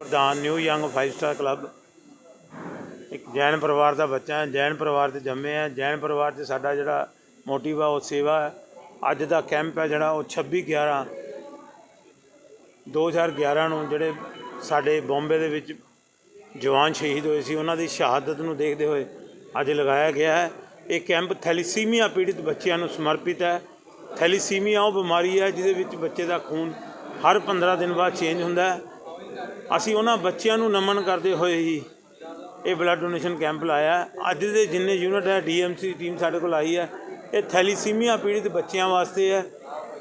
ਪ੍ਰਧਾਨ new young 5 star club. ਇੱਕ ਜੈਨ ਪਰਿਵਾਰ ਦਾ ਬੱਚਾ ਹੈ, ਜੈਨ ਪਰਿਵਾਰ 'ਚ ਜੰਮੇ ਆ ਜੈਨ ਪਰਿਵਾਰ 'ਚ ਸਾਡਾ ਜਿਹੜਾ ਮੋਟਿਵ ਆ, ਉਹ ਸੇਵਾ ਹੈ। ਅੱਜ ਦਾ ਕੈਂਪ ਹੈ ਜਿਹੜਾ, ਉਹ 26 11 2011 ਨੂੰ ਜਿਹੜੇ ਸਾਡੇ ਬੰਬੇ ਦੇ ਵਿੱਚ ਜਵਾਨ ਸ਼ਹੀਦ ਹੋਏ ਸੀ, ਉਹਨਾਂ ਦੀ ਸ਼ਹਾਦਤ ਨੂੰ ਦੇਖਦੇ ਹੋਏ ਅੱਜ ਲਗਾਇਆ ਗਿਆ ਹੈ। ਇਹ ਕੈਂਪ ਥੈਲੀਸੀਮੀਆ ਪੀੜਿਤ ਬੱਚਿਆਂ ਨੂੰ ਸਮਰਪਿਤ ਹੈ। ਥੈਲੀਸੀਮੀਆ ਉਹ ਬਿਮਾਰੀ ਹੈ, ਜਿਹਦੇ ਵਿੱਚ ਬੱਚੇ ਦਾ ਖੂਨ ਹਰ 15 ਦਿਨ ਬਾਅਦ ਚੇਂਜ ਹੁੰਦਾ ਹੈ। ਅਸੀਂ ਉਹਨਾਂ ਬੱਚਿਆਂ ਨੂੰ ਨਮਨ ਕਰਦੇ ਹੋਏ ਹੀ ਇਹ ਬਲੱਡ ਡੋਨੇਸ਼ਨ ਕੈਂਪ ਲਾਇਆ ਹੈ। ਅੱਜ ਦੇ ਜਿੰਨੇ ਯੂਨਿਟ ਹੈ ਡੀਐਮਸੀ ਟੀਮ ਸਾਡੇ ਕੋਲ ਆਈ ਹੈ ਇਹ ਥੈਲੀਸੀਮੀਆ ਪੀੜਿਤ ਬੱਚਿਆਂ ਵਾਸਤੇ ਹੈ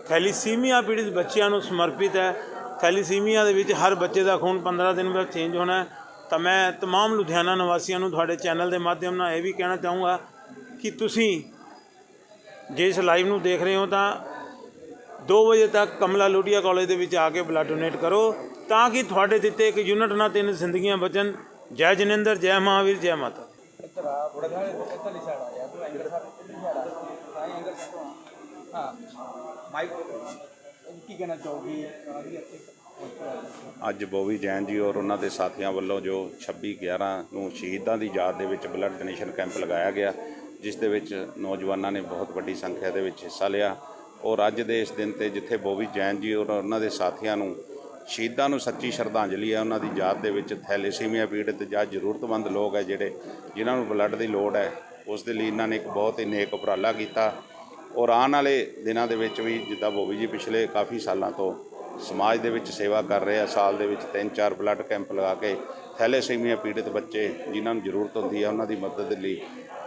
ਥੈਲੀਸੀਮੀਆ ਪੀੜਿਤ ਬੱਚਿਆਂ ਨੂੰ ਸਮਰਪਿਤ ਹੈ ਥੈਲੀਸੀਮੀਆ ਦੇ ਵਿੱਚ ਹਰ ਬੱਚੇ ਦਾ ਖੂਨ 15 ਦਿਨ ਬਾਅਦ ਚੇਂਜ ਹੋਣਾ ਹੈ ਤਾਂ ਮੈਂ तमाम ਲੁਧਿਆਣਾ ਨਿਵਾਸੀਆਂ ਨੂੰ ਤੁਹਾਡੇ ਚੈਨਲ ਦੇ ਮਾਧਿਅਮ ਨਾਲ ਇਹ ਵੀ ਕਹਿਣਾ ਚਾਹੂੰਗਾ ਕਿ ਤੁਸੀਂ ਜੇ ਇਸ ਲਾਈਵ ਨੂੰ ਦੇਖ ਰਹੇ ਹੋ ਤਾਂ 2 ਵਜੇ ਤੱਕ ਕਮਲਾ ਲੋਟੀਆ ਕਾਲਜ ਦੇ ਵਿੱਚ ਆ ਕੇ ਬਲੱਡ ਡੋਨੇਟ ਕਰੋ, ਤਾਂ ਕਿ ਤੁਹਾਡੇ ਦਿੱਤੇ ਇੱਕ ਯੂਨਿਟ ਨਾਲ ਤਿੰਨ ਜ਼ਿੰਦਗੀਆਂ ਬਚਣ। ਜੈ ਜਨਿੰਦਰ, ਜੈ ਮਹਾਵੀਰ, ਜੈ ਮਾਤਾ। ਅੱਜ ਬੋਵੀ ਜੈਨ ਜੀ ਔਰ ਉਹਨਾਂ ਦੇ ਸਾਥੀਆਂ ਵੱਲੋਂ ਜੋ 26 11 ਨੂੰ ਸ਼ਹੀਦਾਂ ਦੀ ਯਾਦ ਦੇ ਵਿੱਚ ਬਲੱਡ ਡੋਨੇਸ਼ਨ ਕੈਂਪ ਲਗਾਇਆ ਗਿਆ, ਜਿਸ ਦੇ ਵਿੱਚ ਨੌਜਵਾਨਾਂ ਨੇ ਬਹੁਤ ਵੱਡੀ ਸੰਖਿਆ ਦੇ ਵਿੱਚ ਹਿੱਸਾ ਲਿਆ। ਔਰ ਅੱਜ ਦੇ ਇਸ ਦਿਨ ਤੇ ਜਿੱਥੇ ਬੋਬੀ ਜੈਨ ਜੀ ਔਰ ਉਹਨਾਂ ਦੇ ਸਾਥੀਆਂ ਨੂੰ ਸ਼ਹੀਦਾਂ ਨੂੰ ਸੱਚੀ ਸ਼ਰਧਾਂਜਲੀ ਹੈ, ਉਹਨਾਂ ਦੀ ਯਾਦ ਦੇ ਵਿੱਚ ਥੈਲੇਸੀਮੀਆ ਪੀੜਤ ਜਾਂ ਜ਼ਰੂਰਤਮੰਦ ਲੋਕ ਹੈ ਜਿਹੜੇ ਜਿਨ੍ਹਾਂ ਨੂੰ ਬਲੱਡ ਦੀ ਲੋੜ ਹੈ, ਉਸ ਦੇ ਲਈ ਇਹਨਾਂ ਨੇ ਇੱਕ ਬਹੁਤ ਹੀ ਨੇਕ ਉਪਰਾਲਾ ਕੀਤਾ। ਔਰ ਆਉਣ ਵਾਲੇ ਦਿਨਾਂ ਦੇ ਵਿੱਚ ਵੀ ਜਿੱਦਾਂ ਬੋਬੀ ਜੀ ਪਿਛਲੇ ਕਾਫੀ ਸਾਲਾਂ ਤੋਂ ਸਮਾਜ ਦੇ ਵਿੱਚ ਸੇਵਾ ਕਰ ਰਹੇ ਆ, ਸਾਲ ਦੇ ਵਿੱਚ ਤਿੰਨ ਚਾਰ ਬਲੱਡ ਕੈਂਪ ਲਗਾ ਕੇ ਥੈਲੇਸੀਮੀਆ ਪੀੜਤ ਬੱਚੇ ਜਿਨ੍ਹਾਂ ਨੂੰ ਜ਼ਰੂਰਤ ਹੁੰਦੀ ਹੈ, ਉਹਨਾਂ ਦੀ ਮਦਦ ਦੇ ਲਈ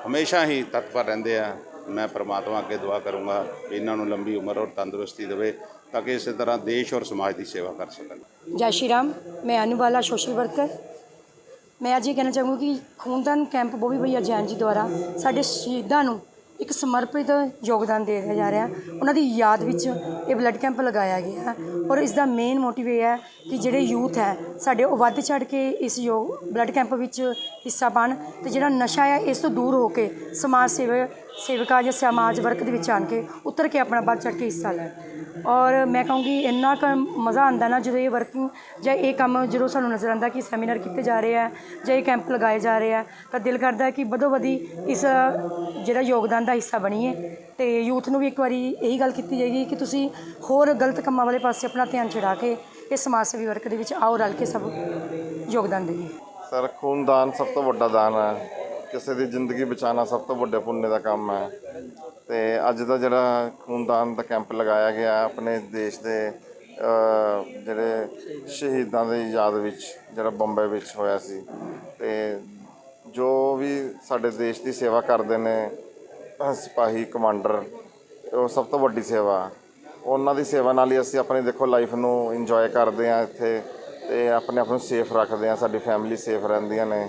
ਹਮੇਸ਼ਾ ਹੀ ਤਤਪਰ ਰਹਿੰਦੇ ਆ। ਮੈਂ ਪ੍ਰਮਾਤਮਾ ਅੱਗੇ ਦੁਆ ਕਰੂੰਗਾ ਵੀ ਇਹਨਾਂ ਨੂੰ ਲੰਬੀ ਉਮਰ ਔਰ ਤੰਦਰੁਸਤੀ ਦੇਵੇ ਤਾਂ ਕਿ ਇਸੇ ਤਰ੍ਹਾਂ ਦੇਸ਼ ਔਰ ਸਮਾਜ ਦੀ ਸੇਵਾ ਕਰ ਸਕਣ। ਜੈ ਸ਼੍ਰੀ ਰਾਮ, ਮੈਂ ਅਨੁਬਾਲਾ ਸੋਸ਼ਲ ਵਰਕਰ। ਮੈਂ ਅੱਜ ਇਹ ਕਹਿਣਾ ਚਾਹੂੰਗੀ ਕਿ ਖੂਨਦਾਨ ਕੈਂਪ ਬੋਬੀ ਭਈਆ ਜੈਨ ਜੀ ਦੁਆਰਾ ਸਾਡੇ ਸ਼ਹੀਦਾਂ ਨੂੰ ਇੱਕ ਸਮਰਪਿਤ ਯੋਗਦਾਨ ਦੇ ਰਿਹਾ ਜਾ ਰਿਹਾ। ਉਹਨਾਂ ਦੀ ਯਾਦ ਵਿੱਚ ਇਹ ਬਲੱਡ ਕੈਂਪ ਲਗਾਇਆ ਗਿਆ ਹੈ ਔਰ ਇਸ ਦਾ ਮੇਨ ਮੋਟਿਵ ਇਹ ਹੈ ਕਿ ਜਿਹੜੇ ਯੂਥ ਹੈ, ਸਾਡੇ ਉਹ ਵੱਧ ਚੜ ਕੇ ਇਸ ਯੋਗ ਬਲੱਡ ਕੈਂਪ ਵਿੱਚ ਹਿੱਸਾ ਪਾਉਣ ਤੇ ਜਿਹੜਾ ਨਸ਼ਾ ਹੈ, ਇਸ ਤੋਂ ਦੂਰ ਹੋ ਕੇ ਸਮਾਜ ਸੇਵਾ ਸੇਵਕਾ ਜਾਂ ਸਮਾਜ ਵਰਕ ਦੇ ਵਿੱਚ ਆਣ ਕੇ ਉਤਰ ਕੇ ਆਪਣਾ ਵੱਧ ਚੜ ਕੇ ਹਿੱਸਾ ਲੈਣ। ਔਰ ਮੈਂ ਕਹੂੰਗੀ ਇੰਨਾ ਕ ਮਜ਼ਾ ਆਉਂਦਾ ਨਾ ਜਦੋਂ ਇਹ ਵਰਕਿੰਗ ਜਾਂ ਇਹ ਕੰਮ ਜਦੋਂ ਸਾਨੂੰ ਨਜ਼ਰ ਆਉਂਦਾ ਕਿ ਸੈਮੀਨਾਰ ਕੀਤੇ ਜਾ ਰਹੇ ਆ ਜਾਂ ਇਹ ਕੈਂਪ ਲਗਾਏ ਜਾ ਰਹੇ ਆ, ਤਾਂ ਦਿਲ ਕਰਦਾ ਕਿ ਵਧੋ ਵਧੀ ਇਸ ਜਿਹੜਾ ਯੋਗਦਾਨ ਦਾ ਹਿੱਸਾ ਬਣੀਏ। ਤੇ ਯੂਥ ਨੂੰ ਵੀ ਇੱਕ ਵਾਰੀ ਇਹੀ ਗੱਲ ਕੀਤੀ ਜਾਏਗੀ ਕਿ ਤੁਸੀਂ ਹੋਰ ਗਲਤ ਕੰਮਾਂ ਵਾਲੇ ਪਾਸੇ ਆਪਣਾ ਧਿਆਨ ਛਡਾ ਕੇ ਇਹ ਸਮਾਜ ਸੇਵੀ ਵਰਕ ਦੇ ਵਿੱਚ ਆਓ, ਰਲ ਕੇ ਸਭ ਯੋਗਦਾਨ ਦੇਈਏ। ਸਰ, ਖੂਨਦਾਨ ਸਭ ਤੋਂ ਵੱਡਾ ਦਾਨ ਹੈ। ਕਿਸੇ ਦੀ ਜ਼ਿੰਦਗੀ ਬਚਾਉਣਾ ਸਭ ਤੋਂ ਵੱਡੇ ਪੁੰਨ ਦਾ ਕੰਮ ਹੈ। ਤੇ ਅੱਜ ਦਾ ਜਿਹੜਾ ਖੂਨਦਾਨ ਦਾ ਕੈਂਪ ਲਗਾਇਆ ਗਿਆ ਆਪਣੇ ਦੇਸ਼ ਦੇ ਜਿਹੜੇ ਸ਼ਹੀਦਾਂ ਦੀ ਯਾਦ ਵਿੱਚ, ਜਿਹੜਾ ਬੰਬੇ ਵਿੱਚ ਹੋਇਆ ਸੀ। ਤੇ ਜੋ ਵੀ ਸਾਡੇ ਦੇਸ਼ ਦੀ ਸੇਵਾ ਕਰਦੇ ਨੇ, ਸਿਪਾਹੀ, ਕਮਾਂਡਰ, ਉਹ ਸਭ ਤੋਂ ਵੱਡੀ ਸੇਵਾ। ਉਹਨਾਂ ਦੀ ਸੇਵਾ ਨਾਲ ਹੀ ਅਸੀਂ ਆਪਣੀ ਦੇਖੋ ਲਾਈਫ ਨੂੰ ਇੰਜੋਏ ਕਰਦੇ ਆ ਇੱਥੇ ਤੇ ਆਪਣੇ ਆਪ ਨੂੰ ਸੇਫ ਰੱਖਦੇ ਆ ਸਾਡੀ ਫੈਮਿਲੀ ਸੇਫ ਰਹਿੰਦੀਆਂ ਨੇ।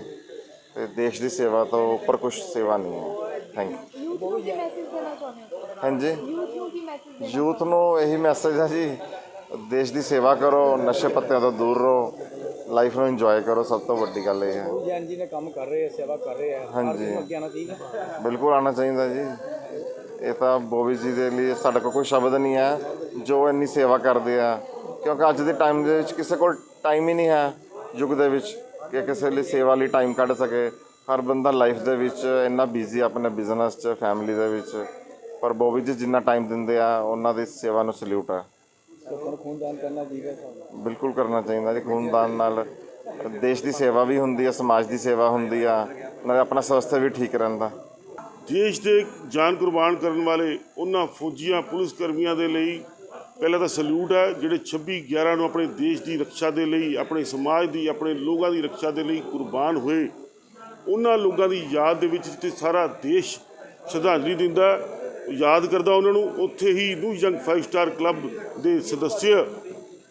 ਤੇ ਦੇਸ਼ ਦੀ ਸੇਵਾ ਤੋਂ ਉੱਪਰ ਕੁਝ ਸੇਵਾ ਨਹੀਂ ਹੈ। ਥੈਂਕ ਯੂ ਯੂਥ ਨੂੰ ਕੀ ਮੈਸੇਜ ਦੇਣਾ ਚਾਹੁੰਦੇ ਹੋ? ਹਾਂਜੀ। ਯੂਥ ਨੂੰ ਕੀ ਮੈਸੇਜ ਯੂਥ ਨੂੰ ਇਹੀ ਮੈਸੇਜ ਹੈ ਜੀ ਦੇਸ਼ ਦੀ ਸੇਵਾ ਕਰੋ ਨਸ਼ੇ ਪੱਤਿਆਂ ਤੋਂ ਦੂਰ ਰਹੋ ਲਾਈਫ ਨੂੰ ਇੰਜੋਏ ਕਰੋ ਸਭ ਤੋਂ ਵੱਡੀ ਗੱਲ ਇਹ ਹੈ। ਜੈਨ ਜੀ ਨੇ ਕੰਮ ਕਰ ਰਹੇ ਆ ਸੇਵਾ ਕਰ ਰਹੇ ਆ ਹਾਂਜੀ। ਅੱਗੇ ਆਉਣਾ ਚਾਹੀਦਾ। ਬਿਲਕੁਲ ਆਉਣਾ ਚਾਹੀਦਾ ਜੀ। ਇਹ ਤਾਂ ਬੋਬੀ ਜੀ ਦੇ ਲਈ ਸਾਡੇ ਕੋਲ ਕੋਈ ਸ਼ਬਦ ਨਹੀਂ ਹੈ ਜੋ ਇੰਨੀ ਸੇਵਾ ਕਰਦੇ ਆ। ਕਿਉਂਕਿ ਅੱਜ ਦੇ ਟਾਈਮ ਦੇ ਵਿੱਚ ਕਿਸੇ ਕੋਲ ਟਾਈਮ ਹੀ ਨਹੀਂ ਹੈ ਯੁੱਗ ਦੇ ਵਿੱਚ ਕਿ ਕਿਸੇ ਲਈ ਸੇਵਾ ਲਈ ਟਾਈਮ ਕੱਢ ਸਕੇ। ਹਰ ਬੰਦਾ ਲਾਈਫ ਦੇ ਵਿੱਚ ਇੰਨਾ ਬਿਜ਼ੀ ਆਪਣੇ ਬਿਜ਼ਨਸ 'ਚ ਫੈਮਿਲੀ ਦੇ ਵਿੱਚ। ਪਰ ਬੋਬੀ ਜੀ, ਜਿੰਨਾ ਟਾਈਮ ਦਿੰਦੇ ਆ, ਉਹਨਾਂ ਦੀ ਸੇਵਾ ਨੂੰ ਸਲੂਟ ਆ। ਲੋਕਾਂ ਨੂੰ ਖੂਨਦਾਨ ਕਰਨਾ ਚਾਹੀਦਾ ਬਿਲਕੁਲ ਕਰਨਾ ਚਾਹੀਦਾ ਜੀ, ਖੂਨਦਾਨ ਨਾਲ। ਦੇਸ਼ ਦੀ ਸੇਵਾ ਵੀ ਹੁੰਦੀ ਆ, ਸਮਾਜ ਦੀ ਸੇਵਾ ਹੁੰਦੀ ਆ, ਨਾਲੇ ਆਪਣਾ ਸਵਾਸਥ ਵੀ ਠੀਕ ਰਹਿੰਦਾ। ਦੇਸ਼ ਦੇ ਜਾਨ ਕੁਰਬਾਨ ਕਰਨ ਵਾਲੇ ਉਹਨਾਂ ਫੌਜੀਆਂ, ਪੁਲਿਸ ਕਰਮੀਆਂ ਦੇ ਲਈ ਪਹਿਲਾਂ ਤਾਂ ਸਲੂਟ ਹੈ ਜਿਹੜੇ 26 11 ਨੂੰ ਆਪਣੇ ਦੇਸ਼ ਦੀ ਰੱਖਿਆ ਦੇ ਲਈ, ਆਪਣੇ ਸਮਾਜ ਦੀ, ਆਪਣੇ ਲੋਕਾਂ ਦੀ ਰੱਖਿਆ ਦੇ ਲਈ ਕੁਰਬਾਨ ਹੋਏ। ਉਹਨਾਂ ਲੋਕਾਂ ਦੀ ਯਾਦ ਦੇ ਵਿੱਚ ਜਿੱਥੇ ਸਾਰਾ ਦੇਸ਼ ਸ਼ਰਧਾਂਜਲੀ ਦਿੰਦਾ ਯਾਦ ਕਰਦਾ ਉਹਨਾਂ ਨੂੰ, ਉੱਥੇ ਹੀ ਨਿਊ ਯੰਗ 5 ਸਟਾਰ ਕਲੱਬ ਦੇ ਸਦੱਸਿਆ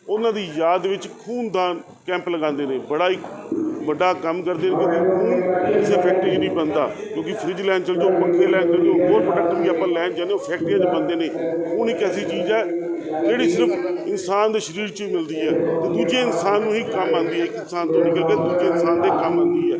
ਉਹਨਾਂ ਦੀ ਯਾਦ ਵਿੱਚ ਖੂਨਦਾਨ ਕੈਂਪ ਲਗਾਉਂਦੇ ਨੇ। ਬੜਾ ਹੀ ਵੱਡਾ ਕੰਮ ਕਰਦੇ ਨੇ ਕਿਉਂਕਿ ਖੂਨ ਕਿਸੇ ਫੈਕਟਰੀ 'ਚ ਨਹੀਂ ਬਣਦਾ। ਕਿਉਂਕਿ ਫ੍ਰਿਜ ਲੈਣ ਚਲ ਜਾਓ, ਪੱਖੇ ਲੈਣ ਚਲ ਜਾਓ, ਹੋਰ ਪ੍ਰੋਡਕਟ ਵੀ ਆਪਾਂ ਲੈਣ ਜਾਂਦੇ ਹੋ ਫੈਕਟਰੀਆਂ 'ਚ ਬਣਦੇ ਨੇ। ਖੂਨ ਇੱਕ ਐਸੀ ਚੀਜ਼ ਹੈ ਜਿਹੜੀ ਸਿਰਫ ਇਨਸਾਨ ਦੇ ਸਰੀਰ 'ਚ ਮਿਲਦੀ ਹੈ ਤੇ ਦੂਜੇ ਇਨਸਾਨ ਨੂੰ ਹੀ ਕੰਮ ਆਉਂਦੀ ਹੈ, ਇੱਕ ਇਨਸਾਨ ਤੋਂ ਨਿਕਲ ਕੇ ਦੂਜੇ ਇਨਸਾਨ ਦੇ ਕੰਮ ਆਉਂਦੀ ਹੈ।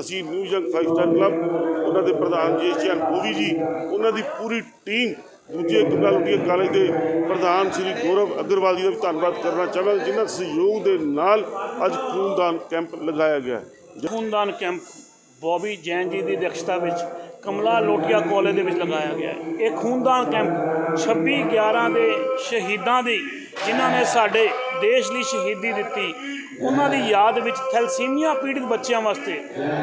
ਅਸੀਂ ਨਿਊ ਯੰਗ 5 ਸਟਾਰ ਕਲੱਬ, ਉਹਨਾਂ ਦੇ ਪ੍ਰਧਾਨ ਜੀ ਚੈਨ ਬੋਵੀ ਜੀ, ਉਹਨਾਂ ਦੀ ਪੂਰੀ ਟੀਮ, ਦੂਜੇ ਦੁਰਗਾ ਲੋਟੀਆ ਕਾਲਜ ਦੇ ਪ੍ਰਧਾਨ ਸ੍ਰੀ ਗੌਰਵ ਅਗਰਵਾਲ ਜੀ ਦਾ ਵੀ ਧੰਨਵਾਦ ਕਰਨਾ ਚਾਹਾਂਗਾ, ਜਿਨ੍ਹਾਂ ਸਹਿਯੋਗ ਦੇ ਨਾਲ ਅੱਜ ਖੂਨਦਾਨ ਕੈਂਪ ਲਗਾਇਆ ਗਿਆ ਖੂਨਦਾਨ ਕੈਂਪ ਬੋਬੀ ਜੈਨ ਜੀ ਦੀ ਅਧਿਕਸ਼ਤਾ ਵਿੱਚ ਕਮਲਾ ਲੋਟੀਆ ਕਾਲਜ ਦੇ ਵਿੱਚ ਲਗਾਇਆ ਗਿਆ ਇਹ ਖੂਨਦਾਨ ਕੈਂਪ 26 11 ਦੇ ਸ਼ਹੀਦਾਂ ਦੀ ਜਿਨ੍ਹਾਂ ਨੇ ਸਾਡੇ ਦੇਸ਼ ਲਈ ਸ਼ਹੀਦੀ ਦਿੱਤੀ ਉਹਨਾਂ ਦੀ ਯਾਦ ਵਿੱਚ ਥੈਲਸੀਮੀਆ ਪੀੜਿਤ ਬੱਚਿਆਂ ਵਾਸਤੇ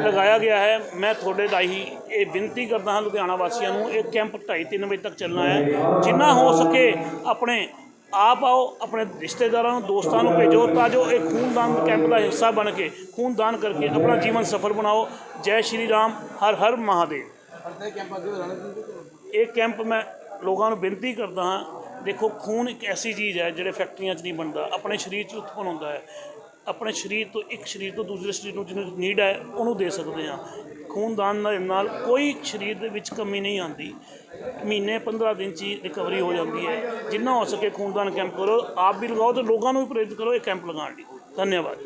ਲਗਾਇਆ ਗਿਆ ਹੈ। ਮੈਂ ਤੁਹਾਡੇ ਰਾਹੀਂ ਇਹ ਬੇਨਤੀ ਕਰਦਾ ਹਾਂ ਲੁਧਿਆਣਾ ਵਾਸੀਆਂ ਨੂੰ ਇਹ ਕੈਂਪ 2:30 3 ਵਜੇ ਤੱਕ ਚੱਲਣਾ ਹੈ। ਜਿੰਨਾ ਹੋ ਸਕੇ ਆਪਣੇ ਆਪ ਆਓ ਆਪਣੇ ਰਿਸ਼ਤੇਦਾਰਾਂ ਨੂੰ ਦੋਸਤਾਂ ਨੂੰ ਭੇਜੋ ਤਾਂ ਜੋ ਇਹ ਖੂਨਦਾਨ ਕੈਂਪ ਦਾ ਹਿੱਸਾ ਬਣ ਕੇ ਖੂਨਦਾਨ ਕਰਕੇ ਆਪਣਾ ਜੀਵਨ ਸਫਲ ਬਣਾਓ। ਜੈ ਸ਼੍ਰੀ ਰਾਮ ਹਰ ਹਰ ਮਹਾਦੇਵ। ਇਹ ਕੈਂਪ ਮੈਂ ਲੋਕਾਂ ਨੂੰ ਬੇਨਤੀ ਕਰਦਾ ਹਾਂ ਦੇਖੋ, ਖੂਨ ਇੱਕ ਐਸੀ ਚੀਜ਼ ਹੈ ਜਿਹੜੇ ਫੈਕਟਰੀਆਂ 'ਚ ਨਹੀਂ ਬਣਦਾ। ਆਪਣੇ ਸਰੀਰ 'ਚ ਉਤਪਨ ਹੁੰਦਾ ਹੈ। ਆਪਣੇ ਸਰੀਰ ਤੋਂ ਇੱਕ ਸਰੀਰ ਤੋਂ ਦੂਸਰੇ ਸਰੀਰ ਨੂੰ ਜਿਹਨੂੰ ਨੀਡ ਹੈ, ਉਹਨੂੰ ਦੇ ਸਕਦੇ ਹਾਂ। ਖੂਨਦਾਨ ਨਾਲ ਕੋਈ ਸਰੀਰ ਦੇ ਵਿੱਚ ਕਮੀ ਨਹੀਂ ਆਉਂਦੀ। ਮਹੀਨੇ 15 ਦਿਨ 'ਚ ਹੀ ਰਿਕਵਰੀ ਹੋ ਜਾਂਦੀ ਹੈ। ਜਿੰਨਾ ਹੋ ਸਕੇ ਖੂਨਦਾਨ ਕੈਂਪ ਕਰੋ। ਆਪ ਵੀ ਲਗਾਓ ਤੇ ਲੋਕਾਂ ਨੂੰ ਵੀ ਪ੍ਰੇਰਿਤ ਕਰੋ ਇਹ ਕੈਂਪ ਲਗਾਉਣ ਲਈ। ਧੰਨਵਾਦ।